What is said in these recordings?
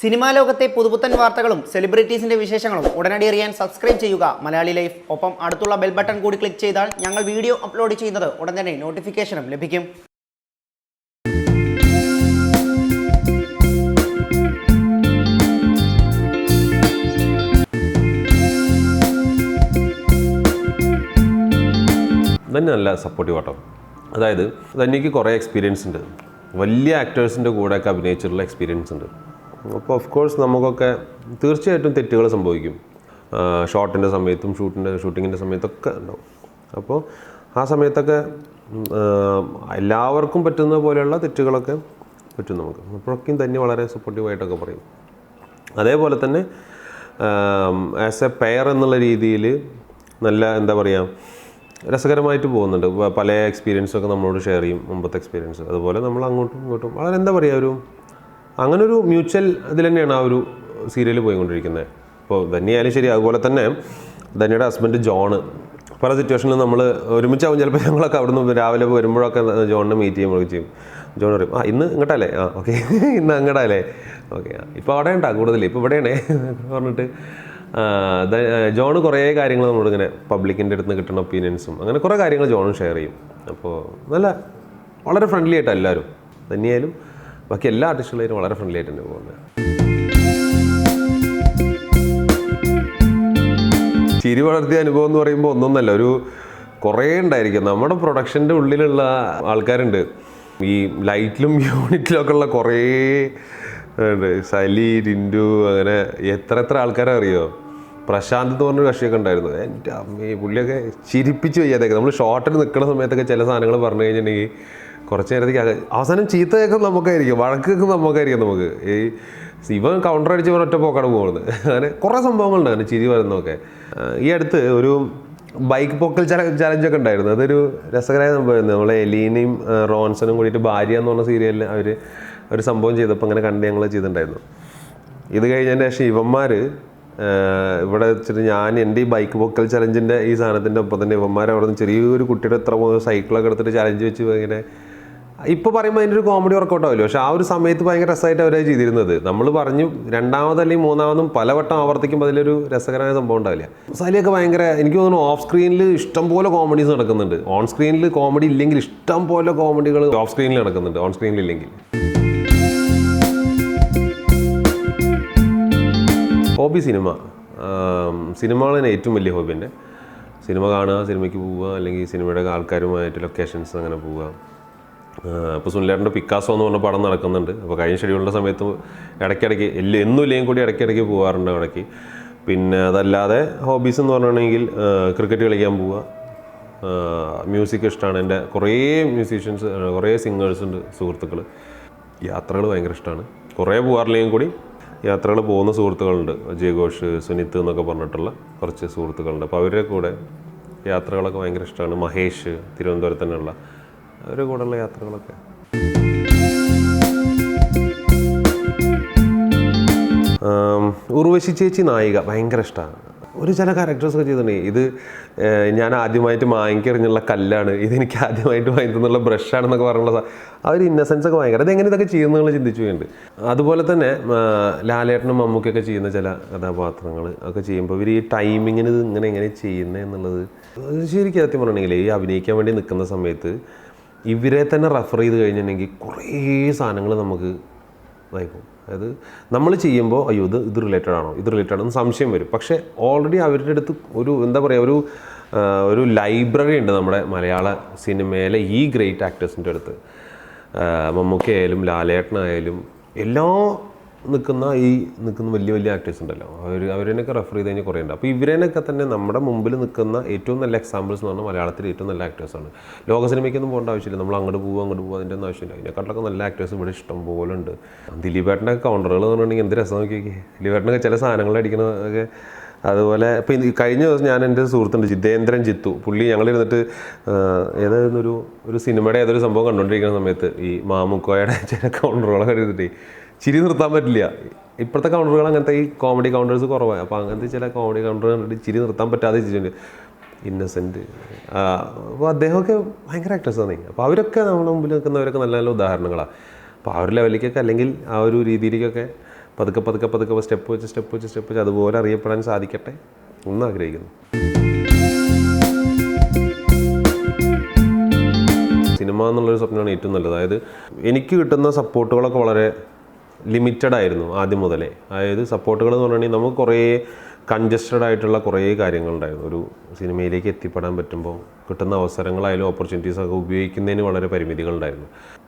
Cinema ലോകത്തെ പുതുപുത്തൻ വാർത്തകളും സെലിബ്രിറ്റീസിന്റെ വിശേഷങ്ങളും ഉടനടി അറിയാൻ സബ്സ്ക്രൈബ് ചെയ്യുക. മലയാളി ലൈഫ്. ഒപ്പം അടുത്തുള്ള ബെൽ ബട്ടൺ കൂടി ക്ലിക്ക് ചെയ്താൽ ഞങ്ങൾ വീഡിയോ അപ്ലോഡ് ചെയ്യുന്നത് ഉടൻ തന്നെ നോട്ടിഫിക്കേഷനും ലഭിക്കും. തന്നെ നല്ല സപ്പോർട്ടീവ് ആട്ടോ. അതായത് തന്നെക്ക് കുറേ എക്സ്പീരിയൻസ് ഉണ്ട്. വലിയ ആക്ടേഴ്സിന്റെ കൂടെയൊക്കെ അഭിനയിച്ചിട്ടുള്ള എക്സ്പീരിയൻസ് ഉണ്ട്. അപ്പോൾ ഓഫ് കോഴ്സ് നമുക്കൊക്കെ തീർച്ചയായിട്ടും തെറ്റുകൾ സംഭവിക്കും. ഷോട്ടിന്റെ സമയത്തും ഷൂട്ടിന്റെ ഷൂട്ടിങ്ങിന്റെ സമയത്തൊക്കെ ഉണ്ടാവും. അപ്പോൾ ആ സമയത്തൊക്കെ എല്ലാവർക്കും പറ്റുന്ന പോലെയുള്ള തെറ്റുകളൊക്കെ പറ്റും നമുക്ക്. അപ്പോഴൊക്കെയും തന്നെ വളരെ സപ്പോർട്ടീവായിട്ടൊക്കെ പറയും. അതേപോലെ തന്നെ ആസ് എ പെയർ എന്നുള്ള രീതിയിൽ നല്ല എന്താ പറയുക രസകരമായിട്ട് പോകുന്നുണ്ട്. പല എക്സ്പീരിയൻസൊക്കെ നമ്മളോട് ഷെയർ ചെയ്യും മുമ്പത്തെ എക്സ്പീരിയൻസ് അതുപോലെ നമ്മൾ അങ്ങോട്ടും ഇങ്ങോട്ടും വളരെ എന്താ പറയുക ഒരു അങ്ങനെ ഒരു മ്യൂച്വൽ ഇതിൽ തന്നെയാണ് ആ ഒരു സീരിയൽ പോയിക്കൊണ്ടിരിക്കുന്നത്. ഇപ്പോൾ ധന്യായാലും ശരി അതുപോലെ തന്നെ ധന്യയുടെ ഹസ്ബൻഡ് ജോണ്. പല സിറ്റുവേഷനിൽ നമ്മൾ ഒരുമിച്ചാവും ചിലപ്പോൾ ഞങ്ങളൊക്കെ അവിടെ നിന്ന് രാവിലെ വരുമ്പോഴൊക്കെ ജോണിനെ മീറ്റ് ചെയ്യുമ്പോഴൊക്കെ ചെയ്യും. ജോൺ പറയും ആ ഇന്ന് ഇങ്ങോട്ടല്ലേ? ആ ഓക്കെ ഇന്ന് അങ്ങോട്ടല്ലേ ഓക്കെ ഇപ്പോൾ അവിടെ ഉണ്ടാ കൂടുതൽ ഇപ്പോൾ ഇവിടെയാണേ. പറഞ്ഞിട്ട് ജോൺ കുറേ കാര്യങ്ങൾ നമ്മളോട് ഇങ്ങനെ പബ്ലിക്കിന്റെ അടുത്ത് നിന്ന് കിട്ടുന്ന ഒപ്പീനിയൻസും അങ്ങനെ കുറേ കാര്യങ്ങൾ ജോണും ഷെയർ ചെയ്യും. അപ്പോൾ നല്ല വളരെ ഫ്രണ്ട്ലി ആയിട്ടാണ് എല്ലാവരും. തന്നെയായാലും ബാക്കി എല്ലാ ആർട്ടിസ്റ്റുകളായിട്ടും വളരെ ഫ്രണ്ട്ലി ആയിട്ട് തന്നെ പോകുന്നത്. ചിരി വളർത്തിയ അനുഭവം എന്ന് പറയുമ്പോൾ ഒന്നൊന്നല്ല ഒരു കുറേ ഉണ്ടായിരിക്കും. നമ്മുടെ പ്രൊഡക്ഷന്റെ ഉള്ളിലുള്ള ആൾക്കാരുണ്ട്. ഈ ലൈറ്റിലും യൂണിറ്റിലൊക്കെ ഉള്ള കുറേ ഉണ്ട്. സലി ടിൻഡു അങ്ങനെ എത്ര എത്ര ആൾക്കാരെ അറിയോ? പ്രശാന്ത് എന്ന് പറഞ്ഞൊരു കക്ഷിയൊക്കെ ഉണ്ടായിരുന്നു. എന്റെ അമ്മേ പുള്ളിയൊക്കെ ചിരിപ്പിച്ച് വയ്യാതൊക്കെ നമ്മൾ ഷോർട്ടിൽ നിൽക്കുന്ന സമയത്തൊക്കെ ചില സാധനങ്ങൾ പറഞ്ഞു കഴിഞ്ഞിട്ടുണ്ടെങ്കിൽ കുറച്ച് നേരത്തേക്ക് അവസാനം ചീത്ത കേൾക്കുന്ന നമുക്കായിരിക്കും വഴക്ക് കേൾക്കുന്ന നമുക്കായിരിക്കും നമുക്ക്. ഈ ഇവൻ കൗണ്ടർ അടിച്ച് ഇവൻ ഒറ്റ പോക്കാണ് പോകുന്നത്. അങ്ങനെ കുറേ സംഭവങ്ങളുണ്ട് അങ്ങനെ ചിരി വരുന്നതൊക്കെ. ഈ അടുത്ത് ഒരു ബൈക്ക് പൊക്കൽ ചലഞ്ചൊക്കെ ഉണ്ടായിരുന്നു. അതൊരു രസകരമായ സംഭവമായിരുന്നു. നമ്മളെ എലീനയും റോൺസനും കൂടിയിട്ട് ഭാര്യ എന്ന് പറഞ്ഞ സീരിയലിൽ അവർ ഒരു സംഭവം ചെയ്തപ്പോൾ അങ്ങനെ കണ്ട് ഞങ്ങൾ ചെയ്തിട്ടുണ്ടായിരുന്നു. ഇത് കഴിഞ്ഞതിന് ശേഷം ഇവന്മാർ ഇവിടെ വെച്ചിട്ട് ഞാൻ എന്റെ ഈ ബൈക്ക് പൊക്കൽ ചലഞ്ചിന്റെ ഈ സാധനത്തിന്റെ ഒപ്പം തന്നെ ഇവന്മാർ അവിടെ നിന്ന് ചെറിയൊരു കുട്ടിയുടെ എത്ര സൈക്കിളൊക്കെ എടുത്തിട്ട് ചലഞ്ച് വെച്ച് ഇങ്ങനെ ഇപ്പോൾ പറയുമ്പോൾ അതിന്റെ ഒരു കോമഡി വർക്കൗട്ട് ആവില്ല? പക്ഷേ ആ ഒരു സമയത്ത് ഭയങ്കര രസമായിട്ട് അവരായി ചെയ്തിരുന്നത്. നമ്മൾ പറഞ്ഞു രണ്ടാമത് അല്ലെങ്കിൽ മൂന്നാമതും പലവട്ടം ആവർത്തിക്കുമ്പോൾ അതിലൊരു രസകരമായ സംഭവം ഉണ്ടാവില്ല. സലിയൊക്കെ ഭയങ്കര എനിക്ക് തോന്നുന്നു ഓഫ് സ്ക്രീനിൽ ഇഷ്ടം പോലെ കോമഡീസ് നടക്കുന്നുണ്ട്. ഓൺ സ്ക്രീനിൽ കോമഡി ഇല്ലെങ്കിൽ ഇഷ്ടം പോലെ കോമഡികൾ ഓഫ് സ്ക്രീനിൽ നടക്കുന്നുണ്ട്. ഓൺ സ്ക്രീനിൽ ഇല്ലെങ്കിൽ. ഹോബി സിനിമ സിനിമകളാണ് ഏറ്റവും വലിയ ഹോബി എന്റെ സിനിമ കാണുക സിനിമയ്ക്ക് പോവുക അല്ലെങ്കിൽ സിനിമയുടെ ആൾക്കാരുമായിട്ട് ലൊക്കേഷൻസ് അങ്ങനെ പോവുക. ഇപ്പോൾ സുനിലേട്ടന്റെ പിക്കാസോ എന്ന് പറഞ്ഞ പടം നടക്കുന്നുണ്ട്. അപ്പോൾ കഴിഞ്ഞ ഷെഡ്യൂളിന്റെ സമയത്ത് ഇടയ്ക്കിടയ്ക്ക് എല്ലാം എന്നും ഇല്ലെങ്കിൽ കൂടി ഇടയ്ക്കിടയ്ക്ക് പോകാറുണ്ട് ഇടയ്ക്ക്. പിന്നെ അതല്ലാതെ ഹോബീസ് എന്ന് പറഞ്ഞിട്ടുണ്ടെങ്കിൽ ക്രിക്കറ്റ് കളിക്കാൻ പോവുക. മ്യൂസിക് ഇഷ്ടമാണ് എന്റെ കുറേ മ്യൂസീഷ്യൻസ് കുറേ സിംഗേഴ്സ് ഉണ്ട് സുഹൃത്തുക്കൾ യാത്രകൾ ഭയങ്കര ഇഷ്ടമാണ് കുറേ പോകാറില്ലെങ്കിൽ കൂടി യാത്രകൾ പോകുന്ന സുഹൃത്തുക്കളുണ്ട്. ജയഘോഷ് സുനിത്ത് എന്നൊക്കെ പറഞ്ഞിട്ടുള്ള കുറച്ച് സുഹൃത്തുക്കളുണ്ട്. അപ്പോൾ അവരുടെ കൂടെ യാത്രകളൊക്കെ ഭയങ്കര ഇഷ്ടമാണ് മഹേഷ് തിരുവനന്തപുരത്ത് തന്നെയുള്ള അവരുടെ കൂടെയുള്ള യാത്രകളൊക്കെ. ഉർവശി ചേച്ചി നായിക ഭയങ്കര ഇഷ്ടമാണ് ഒരു ചില ക്യാരക്ടേഴ്സൊക്കെ ചെയ്തിട്ടുണ്ട് ഇത് ഞാൻ ആദ്യമായിട്ട് വാങ്ങിക്കറിഞ്ഞുള്ള കല്ലാണ് ഇതെനിക്ക് ആദ്യമായിട്ട് വാങ്ങിക്കുന്നുള്ള ബ്രഷാണെന്നൊക്കെ പറഞ്ഞുള്ള ഒരു ഇന്നസെൻസ് ഒക്കെ ഭയങ്കര. അതെങ്ങനെ ഇതൊക്കെ ചെയ്യുന്നുള്ള ചിന്തിച്ചു പോയിട്ടുണ്ട് അതുപോലെ തന്നെ ലാലേട്ടനും മമ്മൂക്കൊക്കെ ചെയ്യുന്ന ചില കഥാപാത്രങ്ങൾ ഒക്കെ ചെയ്യുമ്പോൾ ഇവർ ഈ ടൈമിങ്ങിന് ഇത് ഇങ്ങനെ എങ്ങനെ ചെയ്യുന്നത് എന്നുള്ളത് ശരിക്കും സത്യം പറഞ്ഞിട്ടുണ്ടെങ്കിൽ ഈ അഭിനയിക്കാൻ വേണ്ടി നിൽക്കുന്ന സമയത്ത് ഇവരെ തന്നെ റെഫർ ചെയ്ത് കഴിഞ്ഞിട്ടുണ്ടെങ്കിൽ കുറേ സാധനങ്ങൾ നമുക്ക് ഇതായിപ്പോകും അതായത് നമ്മൾ ചെയ്യുമ്പോൾ അയ്യോ ഇത് ഇത് റിലേറ്റഡ് ആണോ? ഇത് റിലേറ്റഡ് ആണോ? സംശയം വരും. പക്ഷേ ഓൾറെഡി അവരുടെ അടുത്ത് ഒരു എന്താ പറയുക ഒരു ഒരു ലൈബ്രറി ഉണ്ട് നമ്മുടെ മലയാള സിനിമയിലെ ഈ ഗ്രേറ്റ് ആക്ടേഴ്സിന്റെ അടുത്ത്. മമ്മൂക്കയായാലും ലാലേട്ടനായാലും എല്ലാ നിൽക്കുന്ന ഈ നിൽക്കുന്ന വലിയ വലിയ ആക്ടേഴ്സ് ഉണ്ടല്ലോ. അവർ അവരെയൊക്കെ റെഫർ ചെയ്ത് കഴിഞ്ഞാൽ കുറേ ഉണ്ട്. അപ്പോൾ ഇവരെയൊക്കെ തന്നെ നമ്മുടെ മുമ്പിൽ നിൽക്കുന്ന ഏറ്റവും നല്ല എക്സാമ്പിൾസ് എന്ന് പറഞ്ഞാൽ മലയാളത്തിൽ ഏറ്റവും നല്ല ആക്ടേഴ്സാണ് ലോക സിനിമയ്ക്കൊന്നും പോകേണ്ട ആവശ്യമില്ല. നമ്മൾ അങ്ങോട്ട് പോകുക അങ്ങോട്ട് പോകുക അതിന്റെ ഒന്നും ആവശ്യമില്ല. അതിനെക്കാട്ടിലൊക്കെ നല്ല ആക്ടേഴ്സ് ഇവിടെ ഇഷ്ടം പോലെ ഉണ്ട്. ദിലീപേട്ടന്റെ കൗണ്ടറുകൾ എന്ന് പറഞ്ഞിട്ടുണ്ടെങ്കിൽ എന്ത് രസം നോക്കി നോക്കി. ദിലീപേട്ടനൊക്കെ ചില സാധനങ്ങൾ അടിക്കുന്നതൊക്കെ അതുപോലെ ഇപ്പോൾ ഇത് കഴിഞ്ഞ ദിവസം ഞാൻ എന്റെ സുഹൃത്തുണ്ട് ജിതേന്ദ്രൻ ജിത്തു. പുള്ളി ഞങ്ങളിരുന്നിട്ട് ഏതായിരുന്നു ഒരു ഒരു സിനിമയുടെ ഏതൊരു സംഭവം കണ്ടുകൊണ്ടിരിക്കുന്ന സമയത്ത് ഈ മാമുക്കോയുടെ ചില കൗണ്ടറുകളൊക്കെ എടുത്തിട്ട് ചിരി നിർത്താൻ പറ്റില്ല. ഇപ്പോഴത്തെ കൗണ്ടറുകൾ അങ്ങനത്തെ ഈ കോമഡി കൗണ്ടേഴ്സ് കുറവാണ്. അപ്പോൾ അങ്ങനത്തെ ചില കോമഡി കൗണ്ടറുകൾ കണ്ടിട്ട് ചിരി നിർത്താൻ പറ്റാതെ ചിരിച്ചിട്ടുണ്ട് ഇന്നസെന്റ് അപ്പോൾ അദ്ദേഹമൊക്കെ ഭയങ്കര ആക്ടേഴ്സാണ് അപ്പോൾ അവരൊക്കെ നമ്മുടെ മുമ്പിൽ നിൽക്കുന്നവരൊക്കെ നല്ല നല്ല ഉദാഹരണങ്ങളാണ് അപ്പോൾ ആ ഒരു ലെവലിലേക്കൊക്കെ അല്ലെങ്കിൽ ആ ഒരു രീതിയിലേക്കൊക്കെ പതുക്കെ പതുക്കെ പതുക്കെ സ്റ്റെപ്പ് വെച്ച് സ്റ്റെപ്പ് വെച്ച് സ്റ്റെപ്പ് വെച്ച് അതുപോലെ അറിയപ്പെടാൻ സാധിക്കട്ടെ എന്ന് ആഗ്രഹിക്കുന്നു. സിനിമ എന്നുള്ളൊരു സ്വപ്നമാണ് ഏറ്റവും നല്ലത്. അതായത് എനിക്ക് കിട്ടുന്ന സപ്പോർട്ടുകളൊക്കെ വളരെ ലിമിറ്റഡ് ആയിരുന്നു ആദ്യം മുതലേ. അതായത് സപ്പോർട്ടുകൾ എന്ന് പറഞ്ഞിട്ടുണ്ടെങ്കിൽ നമുക്ക് കുറേ കൺജസ്റ്റഡ് ആയിട്ടുള്ള കുറേ കാര്യങ്ങളുണ്ടായിരുന്നു. ഒരു സിനിമയിലേക്ക് എത്തിപ്പെടാൻ പറ്റുമ്പോൾ കിട്ടുന്ന അവസരങ്ങളായാലും ഓപ്പർച്യൂണിറ്റീസ് ഒക്കെ ഉപയോഗിക്കുന്നതിന് വളരെ പരിമിതികളുണ്ടായിരുന്നു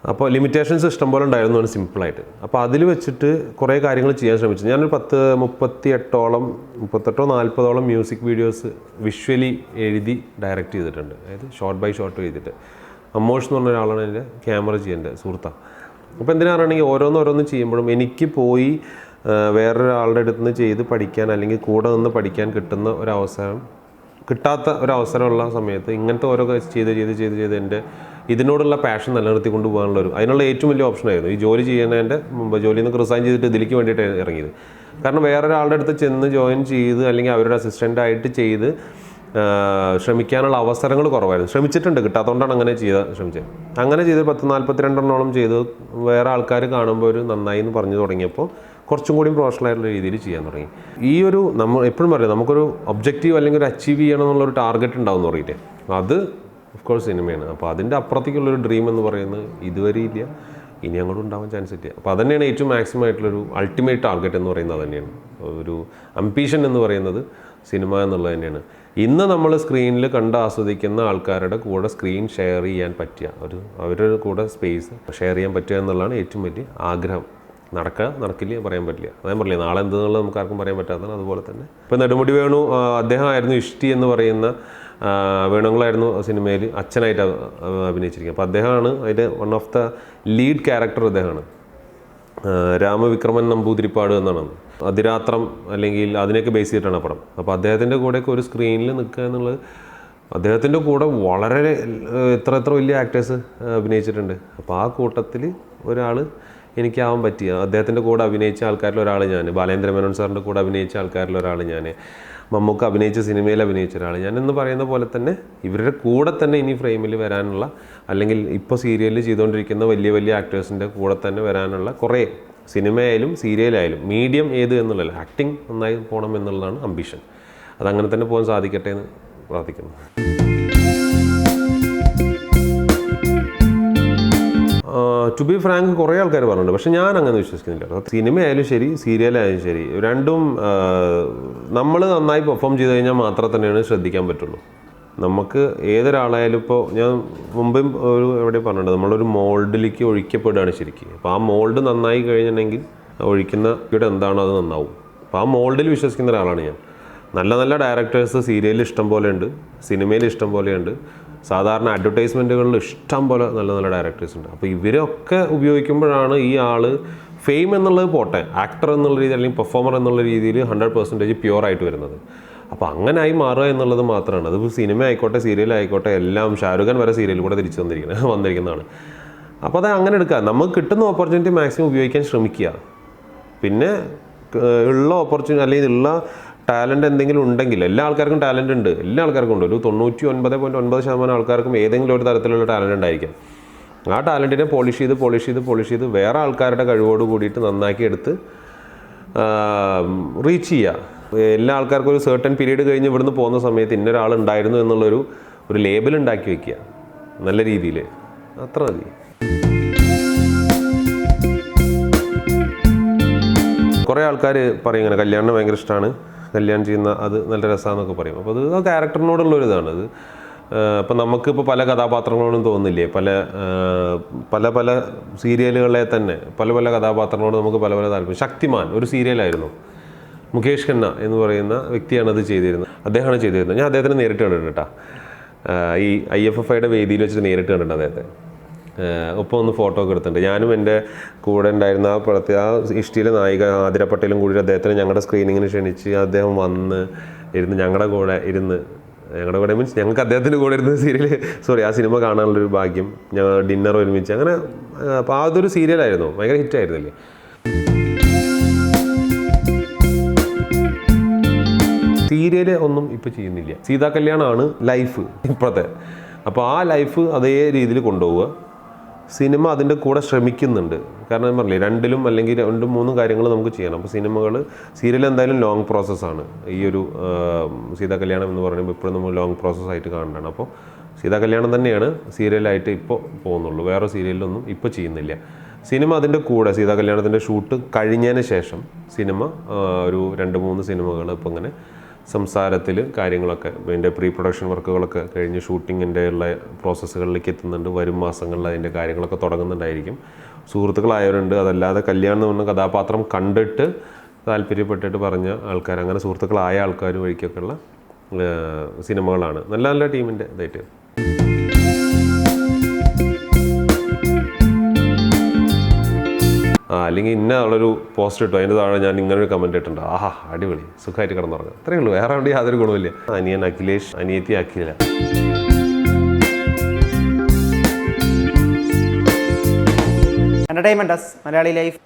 അപ്പോൾ ലിമിറ്റേഷൻസ് ഇഷ്ടംപോലെ ഉണ്ടായിരുന്നു സിമ്പിളായിട്ട് അപ്പോൾ അതിൽ വെച്ചിട്ട് കുറേ കാര്യങ്ങൾ ചെയ്യാൻ ശ്രമിച്ചു. ഞാനൊരു പത്ത് മുപ്പത്തി എട്ടോളം മുപ്പത്തെട്ടോ നാൽപ്പതോളം മ്യൂസിക് വീഡിയോസ് വിഷ്വലി എഴുതി ഡയറക്റ്റ് ചെയ്തിട്ടുണ്ട്. അതായത് ഷോർട്ട് ബൈ ഷോർട്ട് എഴുതിയിട്ട് അമ്മോഷ് എന്ന് പറഞ്ഞ ഒരാളാണ് എന്റെ ക്യാമറ ചെയ്യേണ്ടത് സുഹൃത്താണ് അപ്പോൾ എന്തിനാണെങ്കിൽ ഓരോന്നോരോന്ന് ചെയ്യുമ്പോഴും എനിക്ക് പോയി വേറൊരാളുടെ അടുത്ത് നിന്ന് ചെയ്ത് പഠിക്കാൻ അല്ലെങ്കിൽ കൂടെ നിന്ന് പഠിക്കാൻ കിട്ടുന്ന ഒരവസരം കിട്ടാത്ത ഒരവസരമുള്ള സമയത്ത് ഇങ്ങനത്തെ ഓരോ ചെയ്ത് ചെയ്ത് ചെയ്ത് ചെയ്ത് എന്റെ ഇതിനോടുള്ള പാഷൻ നിലനിർത്തി കൊണ്ട് പോകാനുള്ള ഒരു അതിനുള്ള ഏറ്റവും വലിയ ഓപ്ഷനായിരുന്നു ഈ ജോലി ചെയ്യുന്നതിന്റെ മുമ്പ് ജോലിയിൽ നിന്ന് റിസൈൻ ചെയ്തിട്ട് ഇതിലേക്ക് വേണ്ടിയിട്ട് ഇറങ്ങിയത്. കാരണം വേറൊരാളുടെ അടുത്ത് ചെന്ന് ജോയിൻ ചെയ്ത് അല്ലെങ്കിൽ അവരുടെ അസിസ്റ്റന്റായിട്ട് ചെയ്ത് ശ്രമിക്കാനുള്ള അവസരങ്ങൾ കുറവായിരുന്നു. ശ്രമിച്ചിട്ടുണ്ട്. കിട്ടാത്തതുകൊണ്ടാണ് അങ്ങനെ ചെയ്ത ശ്രമിച്ചത്. അങ്ങനെ ചെയ്ത് പത്ത് നാൽപ്പത്തിരണ്ടെണ്ണോളം ചെയ്ത് വേറെ ആൾക്കാർ കാണുമ്പോൾ ഒരു നന്നായി എന്ന് പറഞ്ഞു തുടങ്ങിയപ്പോൾ കുറച്ചും കൂടി പ്രൊഫഷണൽ ആയിട്ടുള്ള രീതിയിൽ ചെയ്യാൻ തുടങ്ങി. ഈ ഒരു നമ്മൾ എപ്പോഴും പറയാം നമുക്കൊരു ഒബ്ജക്റ്റീവ് അല്ലെങ്കിൽ ഒരു അച്ചീവ് ചെയ്യണം എന്നുള്ള ഒരു ടാർഗറ്റ് ഉണ്ടാവും എന്ന് പറഞ്ഞിട്ട് അത് ഓഫ് കോഴ്സ് സിനിമയാണ്. അപ്പോൾ അതിന്റെ അപ്പുറത്തേക്കുള്ളൊരു ഡ്രീം എന്ന് പറയുന്നത് ഇതുവരെ ഇല്ല. ഇനി അങ്ങോട്ട് ഉണ്ടാവാൻ ചാൻസ് ഇല്ല. അപ്പോൾ അതന്നെയാണ് ഏറ്റവും മാക്സിമം ആയിട്ടുള്ളൊരു അൾട്ടിമേറ്റ് ടാർഗറ്റ് എന്ന് പറയുന്നത് തന്നെയാണ് ഒരു അംബീഷൻ എന്ന് പറയുന്നത് സിനിമ എന്നുള്ളത് തന്നെയാണ്. ഇന്ന് നമ്മൾ സ്ക്രീനിൽ കണ്ട് ആസ്വദിക്കുന്ന ആൾക്കാരുടെ കൂടെ സ്ക്രീൻ ഷെയർ ചെയ്യാൻ പറ്റുക. ഒരു അവരുടെ കൂടെ സ്പേസ് ഷെയർ ചെയ്യാൻ പറ്റുക എന്നുള്ളതാണ് ഏറ്റവും വലിയ ആഗ്രഹം. നടക്കുക നടക്കില്ല പറയാൻ പറ്റില്ല. അതായത് പറഞ്ഞില്ല നാളെ എന്തെന്നുള്ളത് നമുക്ക് ആർക്കും പറയാൻ പറ്റാത്തതാണ്. അതുപോലെ തന്നെ ഇപ്പോൾ നെടുമുടി വേണു അദ്ദേഹമായിരുന്നു ഇഷ്ടി എന്ന് പറയുന്ന വേണുങ്ങളായിരുന്നു സിനിമയിൽ അച്ഛനായിട്ട് അഭിനയിച്ചിരിക്കുന്നത്. അപ്പോൾ അദ്ദേഹമാണ് അതിന്റെ one of the lead character അദ്ദേഹമാണ്. രാമവിക്രമൻ നമ്പൂതിരിപ്പാട് എന്നാണ്. അതിരാത്രം അല്ലെങ്കിൽ അതിനെയൊക്കെ ബേസ് ചെയ്തിട്ടാണ് പടം. അപ്പോൾ അദ്ദേഹത്തിന്റെ കൂടെയൊക്കെ ഒരു സ്ക്രീനിൽ നിൽക്കുക എന്നുള്ളത് അദ്ദേഹത്തിന്റെ കൂടെ വളരെ എത്ര എത്ര വലിയ ആക്ടേഴ്സ് അഭിനയിച്ചിട്ടുണ്ട്. അപ്പോൾ ആ കൂട്ടത്തിൽ ഒരാൾ എനിക്കാവാൻ പറ്റിയ. അദ്ദേഹത്തിന്റെ കൂടെ അഭിനയിച്ച ആൾക്കാരിൽ ഒരാൾ ഞാൻ ബാലേന്ദ്ര മേനോൻ സാറിന്റെ കൂടെ അഭിനയിച്ച ആൾക്കാരിൽ ഒരാൾ ഞാൻ മമ്മൂക്ക അഭിനയിച്ച സിനിമയിൽ അഭിനയിച്ച ഒരാൾ ഞാൻ എന്ന് പറയുന്ന പോലെ തന്നെ ഇവരുടെ കൂടെ തന്നെ ഇനി ഫ്രെയിമിൽ വരാനുള്ള അല്ലെങ്കിൽ ഇപ്പോൾ സീരിയലിൽ ചെയ്തുകൊണ്ടിരിക്കുന്ന വലിയ വലിയ ആക്ടേഴ്സിന്റെ കൂടെ തന്നെ വരാനുള്ള കുറേ സിനിമയായാലും സീരിയലായാലും മീഡിയം ഏത് എന്നുള്ളതല്ല. ആക്ടിങ് നന്നായി പോകണം എന്നുള്ളതാണ് അംബിഷൻ അതങ്ങനെ തന്നെ പോകാൻ സാധിക്കട്ടെ എന്ന് പ്രാർത്ഥിക്കുന്നു. ടു ബി ഫ്രാങ്ക് കുറേ ആൾക്കാർ പറഞ്ഞിട്ടുണ്ട്. പക്ഷെ ഞാൻ അങ്ങനെ വിശ്വസിക്കുന്നില്ല. സിനിമയായാലും ശരി സീരിയലായാലും ശരി രണ്ടും നമ്മൾ നന്നായി പെർഫോം ചെയ്ത് കഴിഞ്ഞാൽ മാത്രം തന്നെയാണ് ശ്രദ്ധിക്കാൻ പറ്റുള്ളൂ. നമുക്ക് ഏതൊരാളായാലും ഇപ്പോൾ ഞാൻ മുമ്പും ഒരു എവിടെ പറഞ്ഞിട്ടുണ്ട് നമ്മളൊരു മോൾഡിലേക്ക് ഒഴിക്കപ്പെടുകയാണ് ശരിക്കും. അപ്പോൾ ആ മോൾഡ് നന്നായി കഴിഞ്ഞിട്ടുണ്ടെങ്കിൽ ഒഴിക്കുന്ന ഇവിടെ എന്താണോ അത് നന്നാവും. അപ്പോൾ ആ മോൾഡിൽ വിശ്വസിക്കുന്ന ഒരാളാണ് ഞാൻ. നല്ല നല്ല ഡയറക്ടേഴ്സ് സീരിയലിൽ ഇഷ്ടം പോലെ ഉണ്ട് സിനിമയിൽ ഇഷ്ടം പോലെയുണ്ട് സാധാരണ അഡ്വർടൈസ്മെന്റുകളിൽ ഇഷ്ടം പോലെ നല്ല നല്ല ഡയറക്ടേഴ്സ് ഉണ്ട്. അപ്പോൾ ഇവരൊക്കെ ഉപയോഗിക്കുമ്പോഴാണ് ഈ ആൾ ഫെയിം എന്നുള്ളത് പോട്ടെ ആക്ടർ എന്നുള്ള രീതിയിൽ അല്ലെങ്കിൽ പെർഫോമർ എന്നുള്ള രീതിയിൽ ഹൺഡ്രഡ് പെർസെന്റേജ് പ്യുവർ ആയിട്ട് വരുന്നത്. അപ്പോൾ അങ്ങനായി മാറുക എന്നുള്ളത് മാത്രമാണ്. അതിപ്പോൾ സിനിമ ആയിക്കോട്ടെ സീരിയൽ ആയിക്കോട്ടെ എല്ലാം ഷാരൂഖ് ഖാൻ വരെ സീരിയൽ കൂടെ തിരിച്ചു വന്നിരിക്കുന്നത് വന്നിരിക്കുന്നതാണ്. അപ്പോൾ അത് അങ്ങനെ എടുക്കുക. നമുക്ക് കിട്ടുന്ന ഓപ്പർച്യൂണിറ്റി മാക്സിമം ഉപയോഗിക്കാൻ ശ്രമിക്കുക. പിന്നെ ഉള്ള ഓപ്പർച്യൂണിറ്റി അല്ലെങ്കിൽ ഉള്ള ടാലന്റ് എന്തെങ്കിലും ഉണ്ടെങ്കിൽ എല്ലാ ആൾക്കാർക്കും ടാലന്റ് ഉണ്ട് എല്ലാ ആൾക്കാർക്കും ഉണ്ട്. ഒരു തൊണ്ണൂറ്റി ഒൻപത് പോയിന്റ് ഒൻപത് ശതമാനം ആൾക്കാർക്കും ഏതെങ്കിലും ഒരു തരത്തിലുള്ള ടാലന്റ് ഉണ്ടായിരിക്കാം. ആ ടാലന്റിനെ പോളിഷ് ചെയ്ത് പോളിഷ് ചെയ്ത് പോളിഷ് ചെയ്ത് വേറെ ആൾക്കാരുടെ കഴിവോട് കൂടിയിട്ട് നന്നാക്കി എടുത്ത് റീച്ച് ചെയ്യുക. എല്ലാ ആൾക്കാർക്കും ഒരു സർട്ടൻ പീരീഡ് കഴിഞ്ഞ് ഇവിടുന്ന് പോകുന്ന സമയത്ത് ഇന്നൊരാൾ ഉണ്ടായിരുന്നു എന്നുള്ളൊരു ഒരു ലേബൽ ഉണ്ടാക്കി വെക്കുക. നല്ല രീതിയിൽ. അത്ര മതി. കുറേ ആൾക്കാർ പറയും ഇങ്ങനെ കല്യാണം ഭയങ്കര ഇഷ്ടമാണ് കല്യാണം ചെയ്യുന്ന അത് നല്ല രസമാണെന്നൊക്കെ പറയും. അപ്പോൾ അത് ക്യാരക്ടറിനോടുള്ള ഒരു ഇതാണ്. അത് ഇപ്പം നമുക്കിപ്പോൾ പല കഥാപാത്രങ്ങളോടും തോന്നില്ലേ പല പല പല സീരിയലുകളെ തന്നെ പല പല കഥാപാത്രങ്ങളോട് നമുക്ക് പല പല താല്പര്യം. ശക്തിമാൻ ഒരു സീരിയലായിരുന്നു. മുകേഷ് ഖന്ന എന്ന് പറയുന്ന വ്യക്തിയാണ് അത് ചെയ്തിരുന്നത്. അദ്ദേഹമാണ് ചെയ്തിരുന്നത്. ഞാൻ അദ്ദേഹത്തിന് നേരിട്ട് കണ്ടിട്ടുണ്ട് കേട്ടോ. ഈ ഐ എഫ് എഫ് ഐയുടെ വേദിയിൽ വെച്ചിട്ട് നേരിട്ട് കണ്ടിട്ടുണ്ട് അദ്ദേഹത്തെ. ഒപ്പം ഒന്ന് ഫോട്ടോ ഒക്കെ എടുത്തിട്ടുണ്ട്. ഞാനും എന്റെ കൂടെ ഉണ്ടായിരുന്ന ആ പ്രത്യേക ആ ഇഷ്ടിയിലെ നായിക ആതിര പട്ടേലും കൂടി അദ്ദേഹത്തിന് ഞങ്ങളുടെ സ്ക്രീനിങ്ങിന് ക്ഷണിച്ച് അദ്ദേഹം വന്ന് ഇരുന്ന് ഞങ്ങളുടെ കൂടെ ഇരുന്ന് ഞങ്ങളുടെ കൂടെ മീൻസ് ഞങ്ങൾക്ക് അദ്ദേഹത്തിന്റെ കൂടെ ഇരുന്ന് സീരിയൽ സോറി ആ സിനിമ കാണാനുള്ളൊരു ഭാഗ്യം ഞങ്ങൾ ഡിന്നർ ഒരുമിച്ച്. അങ്ങനെ അപ്പോൾ അതൊരു സീരിയലായിരുന്നു ഭയങ്കര ഹിറ്റായിരുന്നില്ലേ സീരിയൽ ഒന്നും ഇപ്പോൾ ചെയ്യുന്നില്ല. സീതാ കല്യാണമാണ് ലൈഫ് ഇപ്പോഴത്തെ അപ്പോൾ ആ ലൈഫ് അതേ രീതിയിൽ കൊണ്ടുപോവുക. സിനിമ അതിന്റെ കൂടെ ശ്രമിക്കുന്നുണ്ട്. കാരണം ഞാൻ പറഞ്ഞില്ലേ രണ്ടിലും അല്ലെങ്കിൽ രണ്ടും മൂന്നും കാര്യങ്ങൾ നമുക്ക് ചെയ്യണം. അപ്പോൾ സിനിമകൾ സീരിയൽ എന്തായാലും ലോങ് പ്രോസസ്സാണ് ഈ ഒരു സീതാ കല്യാണം എന്ന് പറയുമ്പോൾ ഇപ്പോഴും നമ്മൾ ലോങ് പ്രോസസ്സായിട്ട് കാണുന്നതാണ്. അപ്പോൾ സീതാ കല്യാണം തന്നെയാണ് സീരിയലായിട്ട് ഇപ്പോൾ പോകുന്നുള്ളൂ. വേറെ സീരിയലൊന്നും ഇപ്പോൾ ചെയ്യുന്നില്ല. സിനിമ അതിന്റെ കൂടെ സീതാ കല്യാണത്തിന്റെ ഷൂട്ട് കഴിഞ്ഞതിന് ശേഷം സിനിമ ഒരു രണ്ട് മൂന്ന് സിനിമകൾ ഇപ്പോൾ ഇങ്ങനെ സംസാരത്തിൽ കാര്യങ്ങളൊക്കെ അതിന്റെ പ്രീ പ്രൊഡക്ഷൻ വർക്കുകളൊക്കെ കഴിഞ്ഞ് ഷൂട്ടിങ്ങിന്റെ ഉള്ള പ്രോസസ്സുകളിലേക്ക് എത്തുന്നുണ്ട്. വരും മാസങ്ങളിൽ അതിന്റെ കാര്യങ്ങളൊക്കെ തുടങ്ങുന്നുണ്ടായിരിക്കും. സുഹൃത്തുക്കളായവരുണ്ട്. അതല്ലാതെ കല്യാണം എന്ന് കഥാപാത്രം കണ്ടിട്ട് താല്പര്യപ്പെട്ടിട്ട് പറഞ്ഞ ആൾക്കാർ അങ്ങനെ സുഹൃത്തുക്കളായ ആൾക്കാർ വഴിക്കൊക്കെയുള്ള സിനിമകളാണ്. നല്ല നല്ല ടീമിന്റെ ഇതായിട്ട്. അല്ലെങ്കിൽ ഇന്ന ആളൊരു പോസ്റ്റ് ഇട്ടു. അതിന്റെ താഴെ ഞാൻ ഇങ്ങനൊരു കമന്റ് ഇട്ടിട്ടുണ്ട്. ആഹാ അടിപൊളി. സുഖമായിട്ട് കിടന്നുറങ്ങും അത്രയേ ഉള്ളൂ. വേറെ കൊണ്ട് യാതൊരു ഗുണമില്ല അനിയൻ അഖിലേഷ് അനിയത്തി അഖില. എന്റർടൈൻമെന്റസ് മലയാളി ലൈഫ്